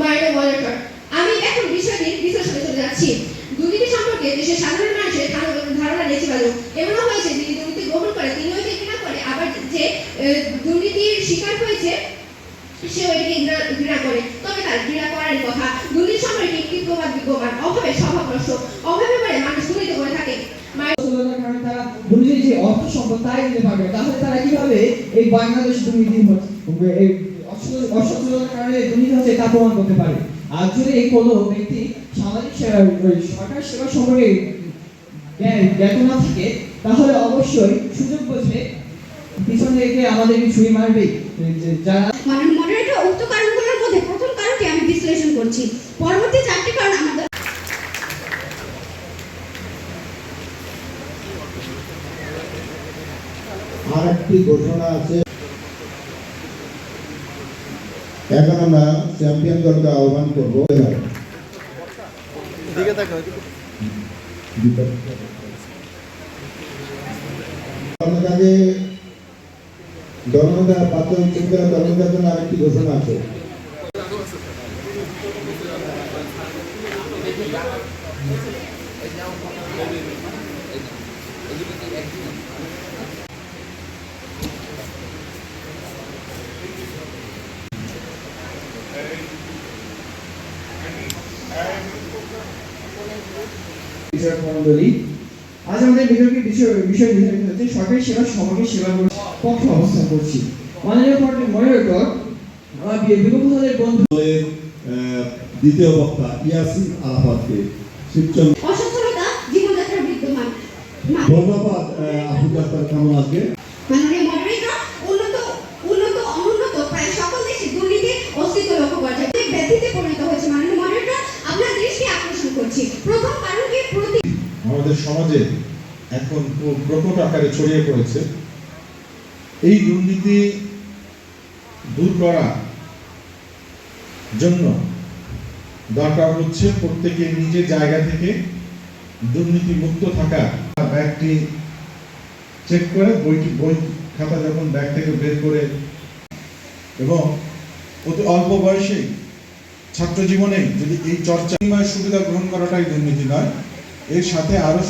Minor monitor আমি এখন বিশ্লেষণে চলে যাচ্ছি। দুর্নীতি সম্পর্কে দেশের সাধারণ মানুষের ধারণা নেতিবাচক। এমনও হয়েছে যিনি দুর্নীতি গ্রহণ করে, তিনি ওইকে ঘৃণা করে, আবার যে দুর্নীতির শিকার হয়েছে সে ওইটাকে ঘৃণা করে। তবে তার ঘৃণা করারই কথা। দুর্নীতি সম্পর্কে একটি প্রভাব বিদ্যমান। অভাবে স্বভাব অভাবে পরে মানুষ দুর্নীতি করে থাকে। তারা দুর্নীতির যে অর্থ সম্পদ তাই দিতে পারবে তাহলে তারা কীভাবে এই বাংলাদেশ দুর্নীতি অসচেতনতার কারণে দুর্নীতি হচ্ছে তা প্রমাণ করতে পারে। আর যদি এই কোনো ব্যক্তি সামাজিক সেবা সরকার সেবা সম্পর্কে জ্ঞাত না থাকে তাহলে অবশ্যই সুযোগ বুঝে পিছন থেকে আমাদেরকে ছুরি মারবে। যারা মডারেটর উক্ত কারণগুলোর মধ্যে প্রথম কারণটি আমি বিশ্লেষণ করছি। পরবর্তী চারটি কারণ আমাদের আর একটি ঘোষণা আছে। এখন আমরা চ্যাম্পিয়ন দলকে আহ্বান করব। কাছে দলনেতা প্রাক্তন চিন্তা দলনেতার জন্য আরেকটি ঘোষণা আছে। বিষয়ক মণ্ডলী আজ আমাদের বিতর্কের বিষয় বিষয় নির্ধারিত হচ্ছে সরকারি সেবা সমাজের সেবা পক্ষে অবস্থান করছি। মাননীয় মডারেটর বিগত সালের বন্ধু। দ্বিতীয় বক্তা ইয়াসিন আরাফাতকে শিবচন্দ্র অসচ্ছলতা জীবনযাত্রার বিদ্যমান। ধন্যবাদ আবু ডাক্তার কেমন করছি। প্রথম কারণটি প্রতি আমাদের সমাজে এখন প্রকট আকারে ছড়িয়ে পড়েছে। এই দুর্নীতি দূর করা জন্য দরকার হচ্ছে প্রত্যেকে নিজের জায়গা থেকে দুর্নীতি মুক্ত থাকা। ব্যাগটি চেক করে বইটি বই খাতা যখন ব্যাগ থেকে বের করে এবং অতি অল্প বয়সেই ছাত্র জীবনে যদি এই চর্চা সুবিধা গ্রহণ করাটাই দুর্নীতি নয় এর সাথে আরও